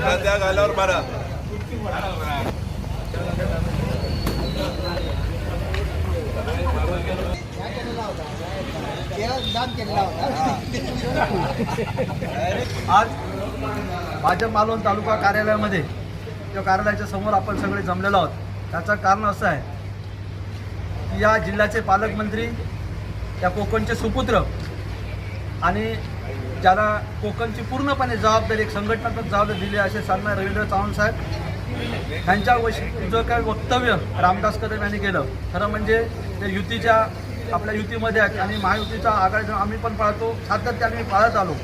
मारा. आज भाजप मालवण तालुका कार्यालयामध्ये त्या कार्यालयाच्या समोर आपण सगळे जमलेलो आहोत. त्याचं कारण असं आहे की या जिल्ह्याचे पालकमंत्री या कोकणचे सुपुत्र आणि ज्याला कोकणची पूर्णपणे जबाबदारी एक संघटनात्मक जबाबदारी दिली असे सन्मान रवींद्र चव्हाण साहेब यांच्या जो काय वक्तव्य रामदास कदम यांनी केलं? खरं म्हणजे ते युतीच्या आपल्या युतीमध्ये आहेत आणि महायुतीचा आघाडी आम्ही पण पाळतो सातत्याने पाळत आलो.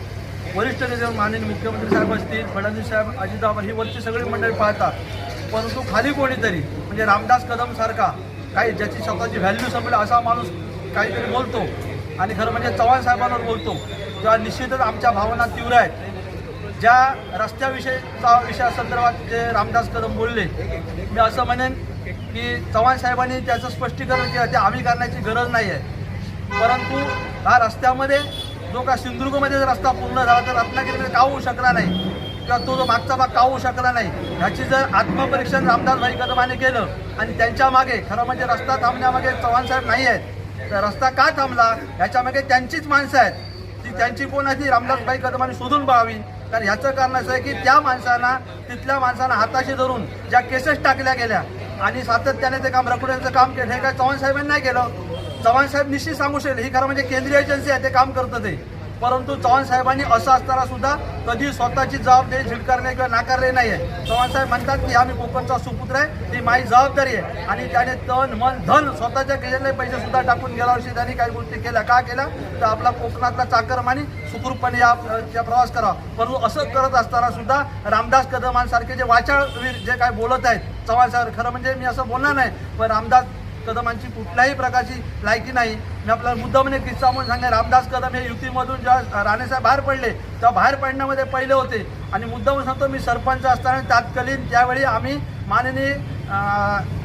वरिष्ठ नेते माननीय मुख्यमंत्री साहेब असतील फडणवीस साहेब अजितदादा ही वरची सगळी मंडळी पाळतात परंतु खाली कोणीतरी म्हणजे रामदास कदम सारखा काही ज्याची स्वतःची व्हॅल्यू समजेल असा माणूस काहीतरी बोलतो. आणि खरं म्हणजे चव्हाण साहेबांवर बोलतो तेव्हा निश्चितच आमच्या भावना तीव्र आहेत. ज्या रस्त्याविषयीचा विषया संदर्भात जे रामदास कदम बोलले मी असं म्हणेन की चव्हाण साहेबांनी त्याचं स्पष्टीकरण केलं ते आम्ही करण्याची गरज नाही आहे. परंतु हा रस्त्यामध्ये जो का सिंधुदुर्गमध्ये जर रस्ता पूर्ण झाला तर रत्नागिरीमध्ये का होऊ शकला नाही? किंवा तो जो मागचा भाग का होऊ शकला नाही? ह्याची जर आत्मपरीक्षण रामदास भाई कदमाने केलं आणि त्यांच्या मागे खरं म्हणजे रस्ता थांबण्यामागे चव्हाण साहेब नाही आहेत तर रस्ता का थांबला? ह्याच्यामध्ये त्यांचीच माणसं आहेत. ती त्यांची कोण आहे? ती रामदासबाई कदमाने शोधून पाहावी. कारण ह्याचं कारण असं आहे की त्या माणसांना तिथल्या माणसांना हाताशी धरून ज्या केसेस टाकल्या गेल्या आणि सातत्याने ते काम रखुड्यांचं काम केलं हे काय चव्हाण साहेबांनी नाही केलं? चव्हाण साहेब निश्चित सांगू शकेल ही खरं म्हणजे केंद्रीय एजन्सी आहे ते काम करतं ते. परंतु चव्हाण साहेबांनी असं असताना सुद्धा कधी स्वतःची जबाबदारी झिडकारणे किंवा नाकारले नाही आहे चव्हाण साहेब म्हणतात की आम्ही कोकणचा सुपुत्र आहे ही माझी जबाबदारी आहे. आणि त्याने तन मन धन स्वतःच्या केलेले पैसे सुद्धा टाकून गेल्या वर्षी त्यांनी काही गोष्टी केल्या. का केल्या? तर आपला कोकणातला चाकरमानी सुखरूपपणे या या प्रवास करावा. परंतु असं करत असताना सुद्धा रामदास कदमांसारखे जे वाचाळवीर जे काय बोलत आहेत चव्हाण साहेब खरं म्हणजे मी असं बोलणार नाही पण रामदास कदमांची कुठल्याही प्रकारची लायकी नाही. मी आपल्याला मुद्दामने म्हणजे किस्सा म्हणून सांगेन रामदास कदम हे युतीमधून जेव्हा राणेसाहेब बाहेर पडले तेव्हा बाहेर पडण्यामध्ये पहिले होते. आणि मुद्दामून सांगतो मी सरपंच असताना तात्कालीन त्यावेळी आम्ही माननीय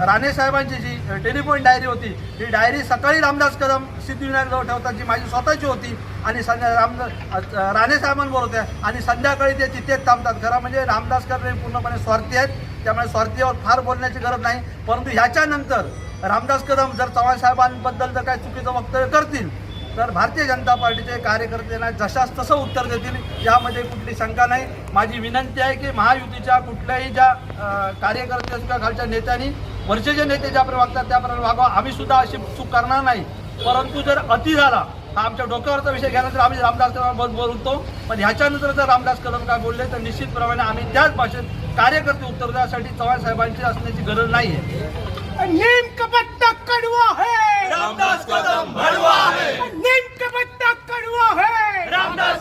राणेसाहेबांची जी टेलिफोन डायरी होती ही डायरी सकाळी रामदास कदम सिद्धिविनायकजवळ ठेवतात जी माझी स्वतःची होती. आणि संध्या राम राणेसाहेबांवर होत्या. आणि संध्याकाळी ते तिथेच थांबतात. खरं म्हणजे रामदास कदम हे पूर्णपणे स्वार्थी आहेत. त्यामुळे स्वार्थीवर फार बोलण्याची गरज नाही. परंतु ह्याच्यानंतर रामदास कदम जर चव्हाण साहेबांबद्दल जर काही चुकीचं वक्तव्य करतील तर भारतीय जनता पार्टीचे कार्यकर्त्यांना जशास तसं उत्तर देतील यामध्ये कुठली शंका नाही. माझी विनंती आहे की महायुतीच्या कुठल्याही ज्या कार्यकर्त्या कार्यकर्ते किंवा खालच्या नेत्यांनी वरचे जे नेते ज्याप्रमाणे वागतात त्याप्रमाणे वागावा. आम्ही सुद्धा अशी चूक करणार नाही. परंतु जर अति झाला हा आमच्या डोक्यावरचा विषय घ्यायला आम्ही रामदास कदम बोलतो. पण ह्याच्यानंतर जर रामदास कदम काय बोलले तर निश्चितप्रमाणे आम्ही त्याच भाषेत कार्यकर्ते उत्तर देण्यासाठी चव्हाण साहेबांची असण्याची गरज नाही आहे नेमकं पत्ता कडवा है. रामदास कदम भडवा है. नेमकं पत्ता कडवा है. रामदास